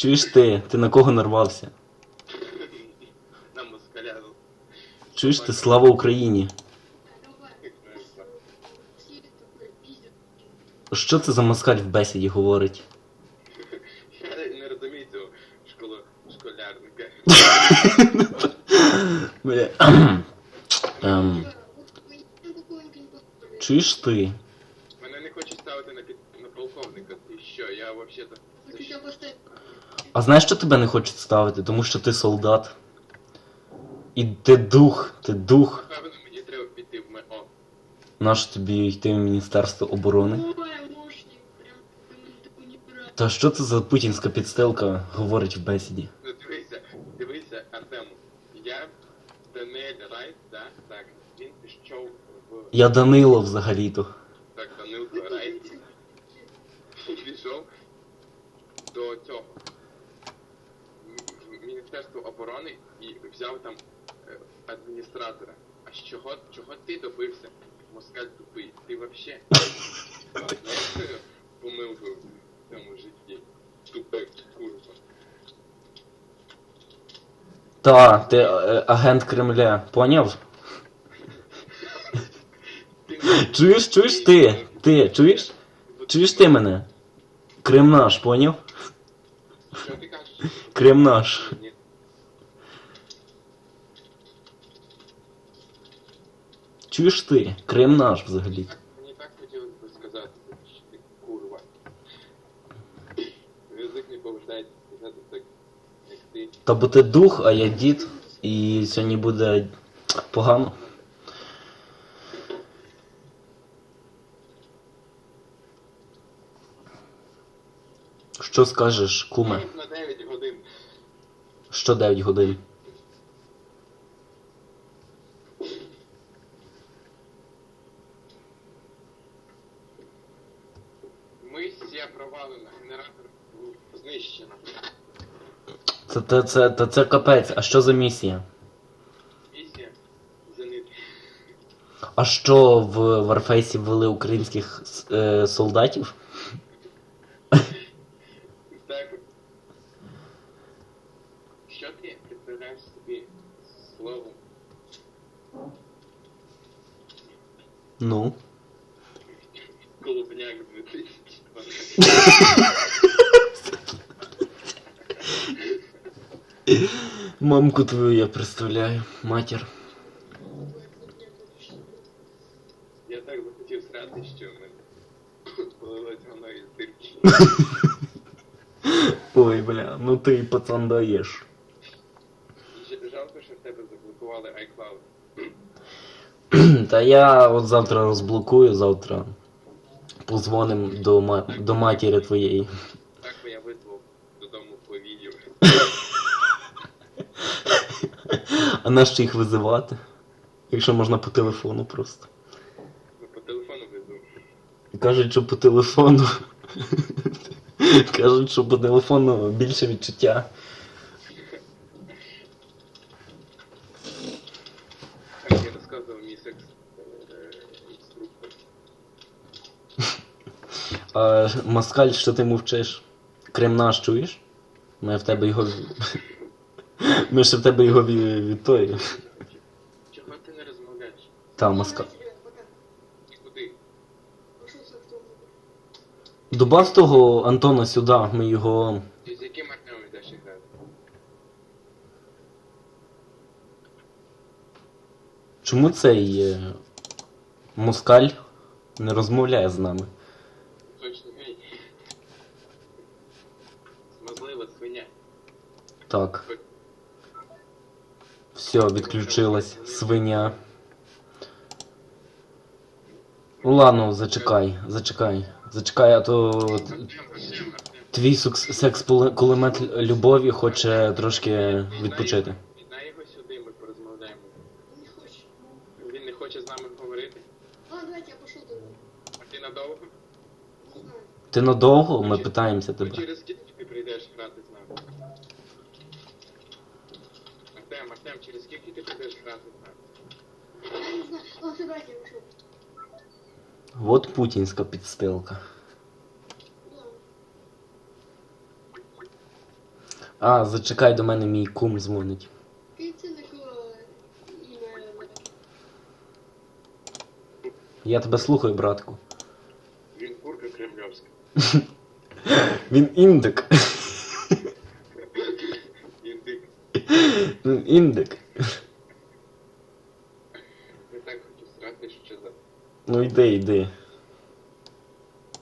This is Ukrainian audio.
Чуєш ти? Ти на кого нарвався? На москаля. Чуєш ти слава Україні? Що це за москаль в бесіді говорить? Я не розумію цього школо... школярника. Бля. Ем, чуєш ти? Мене не хочуть ставити на, під... на полковника. І що, я взагалі-то... А знаєш, що тебе не хочуть ставити? Тому що ти солдат. І ти дух, ти дух. Напевно, мені треба піти в МО. Наш тобі йти в Міністерство оборони. Та що це за путінська підстилка говорить в бесіді? Ну дивися, дивися, Артему. Я Данель Райт, да? Так, він пішов в... Я Данило взагалі-то. Так, Данилко Райт. Пішов до цього. Міністерство оборони і взяв там е, адміністратора. А з чого, чого ти добився? Москаль тупий. Ти вообще помилку в цьому житті. Тупик, курва. Та, ти е, агент Кремля, поняв? Чуєш, чуєш ти? Ти, чуєш? Чуєш ти мене? Крим наш, поняв? Крим наш. Чуєш ти? Крим наш взагалі. Мені так хотілося б сказати, що ти курва. Язик не сказати так, як ти. Та бо ти дух, а я дід, і сьогодні буде погано. Що скажеш, куме? На 9 годин. Що 9 годин? Провалена, генератор знищено. Це, це, це, це, це капець, а що за місія? Місія зенит. А що в Warface ввели українських е, солдатів? Так. Що ти представляєш собі словом Ну. Колубняк 2012? Мамку твою я представляю, матір. Я так захотів срати, що в мене полилось воно із дирки. Ой, бля, ну ти пацан даєш. Ж- Жалко, що в тебе заблокували iCloud. Та я от завтра розблокую, завтра позвоним до, ма- до матері твоєї. Так би я визвав додому по відео. А нащо їх визивати? Якщо можна по телефону просто. Ну, по телефону визвав. Кажуть, що по телефону. Кажуть, що по телефону більше відчуття. Так я розказував мій секс е, інструктор. А Москаль, що ти мовчиш? Крем наш чуєш? Ми в тебе його. Ми ще в тебе його від, тої. Чого ти не розмовляєш? Та, Москаль. І куди? Добав того Антона сюди, ми його. Ти з яким Артемом йдеш грати? Чому цей е, москаль не розмовляє з нами? Свиня. Так. Все, відключилась свиня. Ну ладно, зачекай, зачекай. Зачекай, а то твій сукс- секс-кулемет любові хоче трошки відпочити. Віддай його сюди, ми порозмовляємо. Він не хоче з нами говорити. Ладно, давайте я пошел домой. А ти надовго? Ти надовго? Ми питаємося Ну, тебе. Прийдеш грати з нами? Артем, Артем, через скільки ти прийдеш грати з нами? Я не знаю. Ладно, все, давайте я пошел. От путінська підстилка. А, зачекай, до мене мій кум дзвонить. Я тебе слухаю, братку. Він курка кремльовська. Він індик. Індик. Він індик. Я так хочу срати, що за. Ну йди, йди.